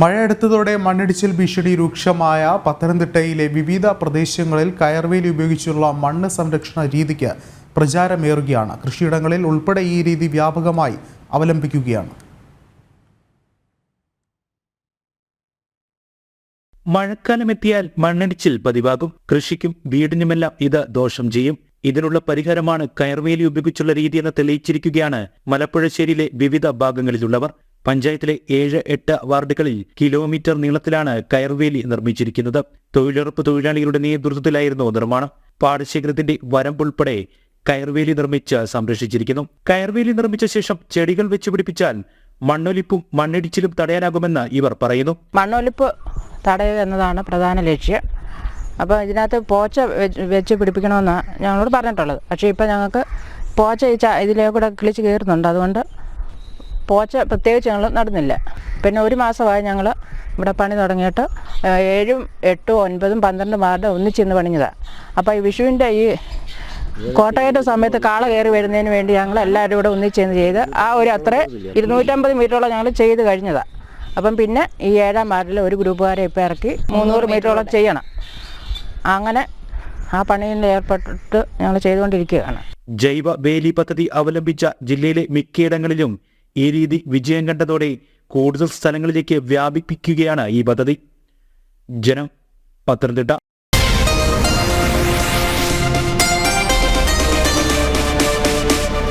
മഴയെടുത്തതോടെ മണ്ണിടിച്ചിൽ ഭീഷണി രൂക്ഷമായ പത്തനംതിട്ടയിലെ വിവിധ പ്രദേശങ്ങളിൽ കയർവേലി ഉപയോഗിച്ചുള്ള മണ്ണ് സംരക്ഷണ രീതിക്ക് പ്രചാരമേറുകയാണ്. കൃഷിയിടങ്ങളിൽ ഉൾപ്പെടെ ഈ രീതി വ്യാപകമായി അവലംബിക്കുകയാണ്. മഴക്കാലമെത്തിയാൽ മണ്ണിടിച്ചിൽ പതിവാകും. കൃഷിക്കും വീടിനുമെല്ലാം ഇത് ദോഷം ചെയ്യും. ഇതിനുള്ള പരിഹാരമാണ് കയർവേലി ഉപയോഗിച്ചുള്ള രീതി എന്ന് തെളിയിച്ചിരിക്കുകയാണ് മലപ്പുഴശ്ശേരിയിലെ വിവിധ ഭാഗങ്ങളിലുള്ളവർ. പഞ്ചായത്തിലെ ഏഴ് എട്ട് വാർഡുകളിൽ കിലോമീറ്റർ നീളത്തിലാണ് കയർവേലി നിർമ്മിച്ചിരിക്കുന്നത്. തൊഴിലുറപ്പ് തൊഴിലാളികളുടെ നേതൃത്വത്തിലായിരുന്നു നിർമ്മാണം. പാടശേഖരത്തിന്റെ വരമ്പുൾപ്പെടെ കയർവേലി നിർമ്മിച്ച് സംരക്ഷിച്ചിരിക്കുന്നു. കയർവേലി നിർമ്മിച്ച ശേഷം ചെടികൾ വെച്ചുപിടിപ്പിച്ചാൽ മണ്ണൊലിപ്പും മണ്ണിടിച്ചിലും തടയാനാകുമെന്ന് ഇവർ പറയുന്നു. മണ്ണൊലിപ്പ് തടയുക എന്നതാണ് പ്രധാന ലക്ഷ്യം. അപ്പോൾ ഇതിനകത്ത് പോച്ച വെച്ച് പിടിപ്പിക്കണമെന്നാണ് പിടിപ്പിക്കണമെന്ന് ഞങ്ങളോട് പറഞ്ഞിട്ടുള്ളത്. പക്ഷേ ഇപ്പോൾ ഞങ്ങൾക്ക് പോച്ച ച ഇതിലേ കിളിച്ച് കയറുന്നുണ്ട്. അതുകൊണ്ട് പോച്ച പ്രത്യേകിച്ച് ഞങ്ങൾ നടന്നില്ല. പിന്നെ ഒരു മാസമായി ഞങ്ങൾ ഇവിടെ പണി തുടങ്ങിയിട്ട് ഏഴും എട്ടും ഒൻപതും പന്ത്രണ്ടും വാർഡ് ഒന്നിച്ചിന്ന് പണിഞ്ഞതാണ് അപ്പോൾ ഈ വിഷുവിന്റെ ഈ കോട്ടയത്തെ സമയത്ത് കാള കയറി വരുന്നതിന് വേണ്ടി ഞങ്ങൾ എല്ലാവരും കൂടെ ഒന്നിച്ചെന്ന് ചെയ്ത് ആ ഒരു അത്ര ഇരുന്നൂറ്റമ്പത് മീറ്ററോളം ഞങ്ങൾ ചെയ്ത് കഴിഞ്ഞതാണ് അപ്പം പിന്നെ ഈ ഏഴാം വാർഡിൽ ഒരു ഗ്രൂപ്പുകാരെ ഇപ്പം ഇറക്കി മുന്നൂറ് മീറ്ററോളം ചെയ്യണം. അങ്ങനെ ആ പണിയിൽ ഏർപ്പെട്ടിട്ട് ഞങ്ങൾ ചെയ്തുകൊണ്ടിരിക്കുകയാണ്. ജൈവ വേലി പദ്ധതി അവലംബിച്ച ജില്ലയിലെ മിക്കയിടങ്ങളിലും ഈ രീതി വിജയം കണ്ടതോടെ കൂടുതൽ സ്ഥലങ്ങളിലേക്ക് വ്യാപിപ്പിക്കുകയാണ് ഈ പദ്ധതി. ജനം പത്തനംതിട്ട